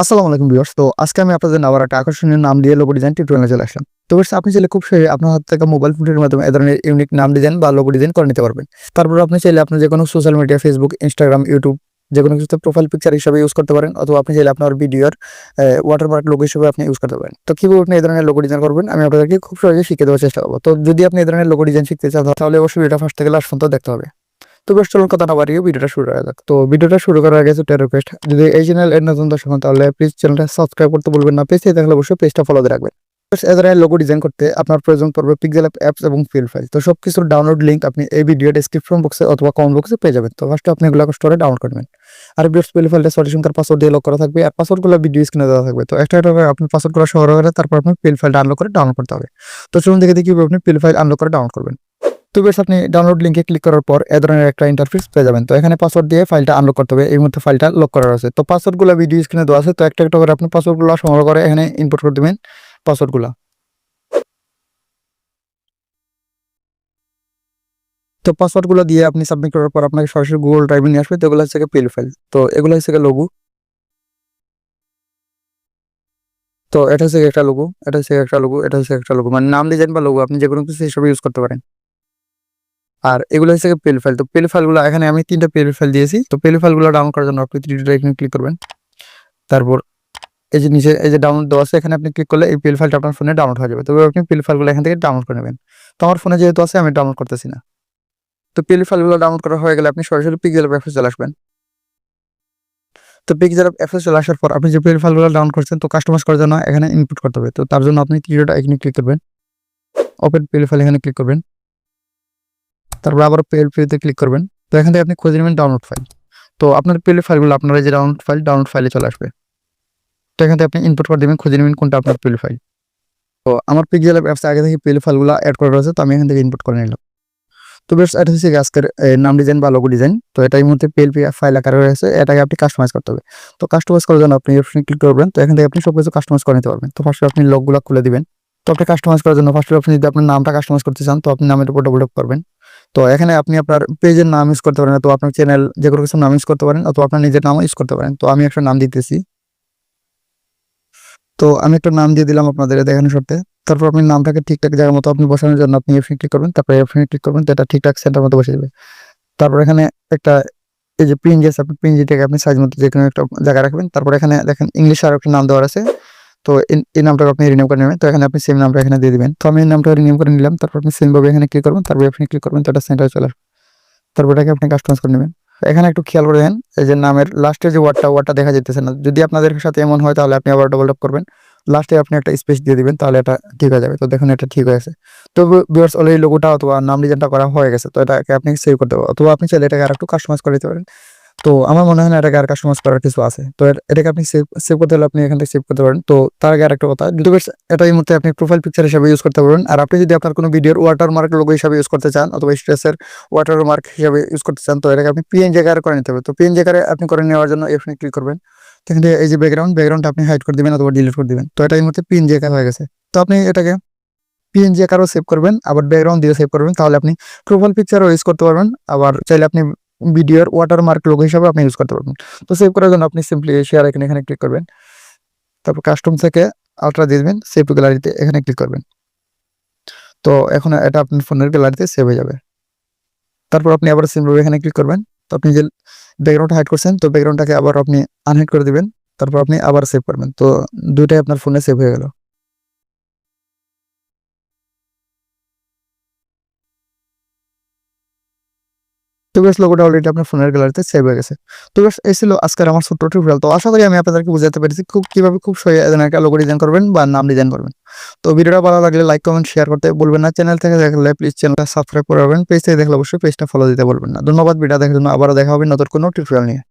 আসসালামু আলাইকুম ভিউয়ার্স। তো আজকে আমি আপনাদের আবার একটা আকর্ষণীয় নাম দিয়ে লোগো ডিজাইন টিউটোরিয়ালে চলে আসলাম। তো ভিউয়ার্স, আপনি চাইলে খুব সহজে আপনার হাত থেকে মোবাইল ফোনের মাধ্যমে এ ধরনের ইউনিক নাম ডিজাইন বা লোগো ডিজাইন করে নিতে পারবেন। তারপর আপনি চাইলে আপনার যে কোনো social media Facebook Instagram YouTube যে কোনো কিছুতে প্রোফাইল পিকচার হিসেবে ইউজ করতে পারেন, অথবা আপনি চাইলে আপনার ভিডিওর ওয়াটারমার্ক লোগো হিসেবে আপনি ইউজ করতে পারেন। তো কীভাবে আপনি এই ধরনের লোগো ডিজাইন করবেন, আমি আপনাদেরকে খুব সহজে শিখে দেওয়ার চেষ্টা করব। তো যদি আপনি এই ধরনের লোগো ডিজাইন শিখতে চান, তাহলে অবশ্যই ভিডিওটা ফার্স্ট থেকে লাস্ট পর্যন্ত দেখতে হবে। তো বেশ চলুন কথা না বাড়িয়ে ভিডিওটা শুরু করা যাক। তো ভিডিওটা শুরু করার আগে ছোট্ট রিকোয়েস্ট যদি এই চ্যানেল এর নতুন দর্শক হন তাহলে প্লিজ চ্যানেলটা সাবস্ক্রাইব করতে বলবেন না। পেজে দেখলে অবশ্যই পেজটা ফলো দিয়ে রাখবেন। এ ধরনের লোগো ডিজাইন করতে আপনার প্রয়োজন পড়বে পিক্সেল অ্যাপস এবং ফিল ফাইল তো সব কিছুর ডাউনলোড লিঙ্ক আপনি এই ভিডিও ডেসক্রিপশন বক্সে অথবা কমেন্ট বক্সে পেয়ে যাবেন। তো ফার্স্টে আপনি এগুলো স্টোরে ডাউনলোড করবেন আর বিয়ার্স ফিল ফাইলটা সলিউশন তার পাসওয়ার্ড দিয়ে লক করা থাকবে। আর পাসওয়ার্ডগুলো ভিডিও স্ক্রিনে দেওয়া থাকবে। তো একটা একটা আপনি পাসওয়ার্ডগুলো সংগ্রহ করে তারপর আপনি পিল ফাইলটা আনলক করে ডাউনলোড করতে হবে। তো চলুন দেখে দেখি আপনি পিল ফাইল আনলক করে ডাউনলোড করবেন। তো বেশ, আপনি ডাউনলোড লিঙ্কে ক্লিক করার পর এ ধরনের একটা ইন্টারফেস পেয়ে যাবেন। তো এখানে পাসওয়ার্ড দিয়ে ফাইলটা আনলক করতে হবে। এই মুহূর্তে ফাইলটা লক করা আছে। তো পাসওয়ার্ডগুলো ভিডিও স্ক্রিনে দেওয়া আছে। তো একটা একটা করে আপনি পাসওয়ার্ডগুলো সংগ্রহ করে এখানে ইনপুট করে দেবেন পাসওয়ার্ডগুলো তো পাসওয়ার্ডগুলো দিয়ে আপনি সাবমিট করার পর আপনাকে সরাসরি গুগল ড্রাইভে নিয়ে আসবে। তো এগুলো হচ্ছে পিল ফাইল তো এগুলো হচ্ছে লোগো তো এটা হচ্ছে একটা লোগো এটা হচ্ছে একটা লোগো এটা হচ্ছে একটা লোগো মানে নাম ডিজাইন বা লোগো আপনি যে কোনো কিছু হিসেবে ইউজ করতে পারেন। আর এগুলো হচ্ছে পেল ফাইল। তো পেল ফাইলগুলো এখানে আমি তিনটা পেল ফাইল দিয়েছি। তো পেল ফাইলগুলো ডাউনলোড করার জন্য আপনি থ্রিডিটা এখানে ক্লিক করবেন। তারপর এই যে নিচে, এই যে ডাউনলোড দেওয়া আছে, এখানে আপনি ক্লিক করলে এই পেল ফাইলটা আপনার ফোনে ডাউনলোড হয়ে যাবে। তবে আপনি পেল ফাইলগুলো এখান থেকে ডাউনলোড করে নেবেন। তো আমার ফোনে যেহেতু আছে, আমি ডাউনলোড করতেছি না। তো পেল ফাইলগুলো ডাউনলোড করা হয়ে গেলে আপনি সরাসরি পিক্সেল অ্যাপে চলে আসবেন। তো পিক্সেল অ্যাপে চলে আসার পর আপনি যে পেল ফাইলগুলো ডাউনলোড করছেন, তো কাস্টমাইজ করার জন্য এখানে ইনপুট করতে হবে। তো তার জন্য আপনি থ্রিডিটা এখানে ক্লিক করবেন। ওপেন পেল ফাইল এখানে ক্লিক করবেন। তারপর আবার পেল পেতে ক্লিক করবেন। তো এখান থেকে আপনি খুঁজে নেবেন ডাউনলোড ফাইল তো আপনার পেল ফাইলগুলো আপনার এই যে ডাউনলোড ফাইল ডাউনলোড ফাইলে চলে আসবে। তো এখান থেকে আপনি ইনপুট করে দেবেন, খুঁজে নেবেন কোনটা আপনার পেল ফাইল তো আমার পিক্সেল অ্যাপসে আগে থেকে পেল ফাইলগুলো অ্যাড করা রয়েছে, তো আমি এখান থেকে ইনপুট করে নিলাম। তো বেশ, এটা হচ্ছে আজকের নাম ডিজাইন বা লোগো ডিজাইন তো এটা এই মুহূর্তে পেল ফাইল আকারে রয়েছে, এটাকে আপনি কাস্টমাইজ করতে হবে। তো কাস্টমাইজ করার জন্য আপনি অপশন ক্লিক করবেন, তো এখান থেকে আপনি সব কিছু কাস্টমাইজ করে নিতে পারবেন। তো ফার্স্টে আপনি লোকগুলো খুলে দিবেন। তো আপনি কাস্টমাইজ করার জন্য ফার্স্টে আপনি যদি আপনার নামটা কাস্টমাইজ করতে চান, তো আপনি নামের উপর ডবল করবেন। তো এখানে আপনি আপনার পেজের নাম ইউজ করতে পারেন তো আপনার চ্যানেল যে কোনো কিছু নাম ইউজ করতে পারেন অথবা আপনার নিজের নামও ইউজ করতে পারেন। তো আমি একটা নাম দিতেছি। তো আমি একটা নাম দিয়ে দিলাম আপনাদের দেখানোর সাথে। তারপর আপনি নামটাকে ঠিকঠাক জায়গার মতো আপনি বসানোর জন্য আপনি এফ ক্লিক করবেন, তারপরে এফ ক্লিক করবেন তো এটা ঠিকঠাক সেন্টার মতো বসে যাবে। তারপর এখানে একটা এই যে প্রিঞ্জেস আপনি প্রিঞ্জিটাকে আপনি সাইজ মতো যে কোনো একটা জায়গায় রাখবেন। তারপর এখানে দেখেন ইংলিশে আর একটা নাম দেওয়ার আছে। তো এই- নামটা আপনি রিনিউ করে নেবেন। তো এখানে আপনি সেম নামটা এখানে দিয়ে দিবেন। তো আমি এই নামটা রিনিউ করে নিলাম। তারপর আপনি সেম ভাবে এখানে ক্লিক করবেন। তারপর আপনি ক্লিক করবেন। তো এটা সেন্টারে চলে আসবে। তারপর এটাকে আপনি কাস্টমাইজ করে নেবেন। এখানে একটু খেয়াল করে দেন এই যে নামের লাস্টে যে ওয়ার্ডটা ওয়ার্ডটা দেখা যেতেছে না। যদি আপনাদের সাথে এমন হয়, তাহলে আপনি আবার ডবল করবেন। লাস্টে আপনি একটা স্পেস দিয়ে দিবেন, তাহলে এটা ঠিক হয়ে যাবে। তো দেখুন, এটা ঠিক হয়ে হয়েছে তো ভিউয়ার্স অলরেডি লোগোটা অথবা নাম ডিজাইনটা করা হয়ে গেছে। তো এটাকে আপনি সেভ করতে পারবেন অথবা আপনি চাইলে এটাকে আর একটু কাস্টমাইজ করে দিতে পারেন। তো আমার মনে হয় না এটাকে আর কাস্টমাইজ করার কিছু আছে। তো এটাকে আপনি সেভ সেভ করতে হলে আপনি এখান থেকে সেভ করতে পারেন। তো তার আগে আরেকটা কথা ইউটিউবের এটা এই মুহূর্তে আপনি প্রোফাইল পিকচার হিসাবে ইউজ করতে পারবেন আর আপনি যদি আপনার কোনো ভিডিওর ওয়াটার মার্ক লোগো হিসাবে ইউজ করতে চান, অথবা স্ট্রেসের ওয়াটার মার্ক হিসাবে ইউজ করতে চান, তো এটাকে আপনি পিএনজি আকারে করে নিতে হবে। তো পিএনজি আকারে আপনি করে নেওয়ার জন্য এখানে ক্লিক করবেন। সেখান এই যে ব্যাকগ্রাউন্ড ব্যাকগ্রাউন্ড আপনি হাইড করে দিবেন অথবা ডিলিট করে দিবেন। তো এটা এই মুহূর্তে পিএনজি আকার হয়ে গেছে। তো আপনি এটাকে পিএনজি আকারও সেভ করবেন, আবার ব্যাকগ্রাউন্ড দিয়ে সেভ করবেন। তাহলে আপনি প্রোফাইল পিকচারও ইউজ করতে পারবেন। আবার চাইলে আপনি ভিডিওর ওয়াটার মার্ক লোগো হিসাবে আপনি ইউজ করতে পারবেন। তো সেভ করার জন্য আপনি সিম্পলি শেয়ার এখানে এখানে ক্লিক করবেন। তারপর কাস্টম থেকে আলট্রা দিবেন সেভ গ্যালারিতে এখানে ক্লিক করবেন। তো এখন এটা আপনার ফোনের গ্যালারিতে সেভ হয়ে যাবে। তারপর আপনি আবার সিম্পলি এখানে ক্লিক করবেন। তো আপনি যে ব্যাকগ্রাউন্ড হাইড করছেন, তো ব্যাকগ্রাউন্ডটাকে আবার আপনি আনহাইড করে দিবেন। তারপর আপনি আবার সেভ করবেন। তো দুইটাই আপনার ফোনে সেভ হয়ে গেল। তো বেশ লোগোটা অলরেডি আপনার ফোনের গ্যালারিতে সেভ হয়ে গেছে। তো বেশ এই ছিল আজকের আমার ছোট্ট টিউটোরিয়াল তো আশা করি আমি আপনাদেরকে বুঝাতে পেরেছি খুব কীভাবে খুব একটা লোগো ডিজাইন করবেন বা নাম ডিজাইন করবেন। তো ভিডিওটা ভালো লাগলে লাইক কমেন্ট শেয়ার করতে বলবেন না। চ্যানেল থেকে দেখলে প্লিজ চ্যানেলটা সাবস্ক্রাইব করে রাখবেন। পেজ থেকে দেখলে অবশ্যই পেজটা ফলো দিতে বলবেন না। ধন্যবাদ ভিডিও দেখার জন্য আবারও দেখা হবে নতুন কোনো টিউটোরিয়াল নিয়ে।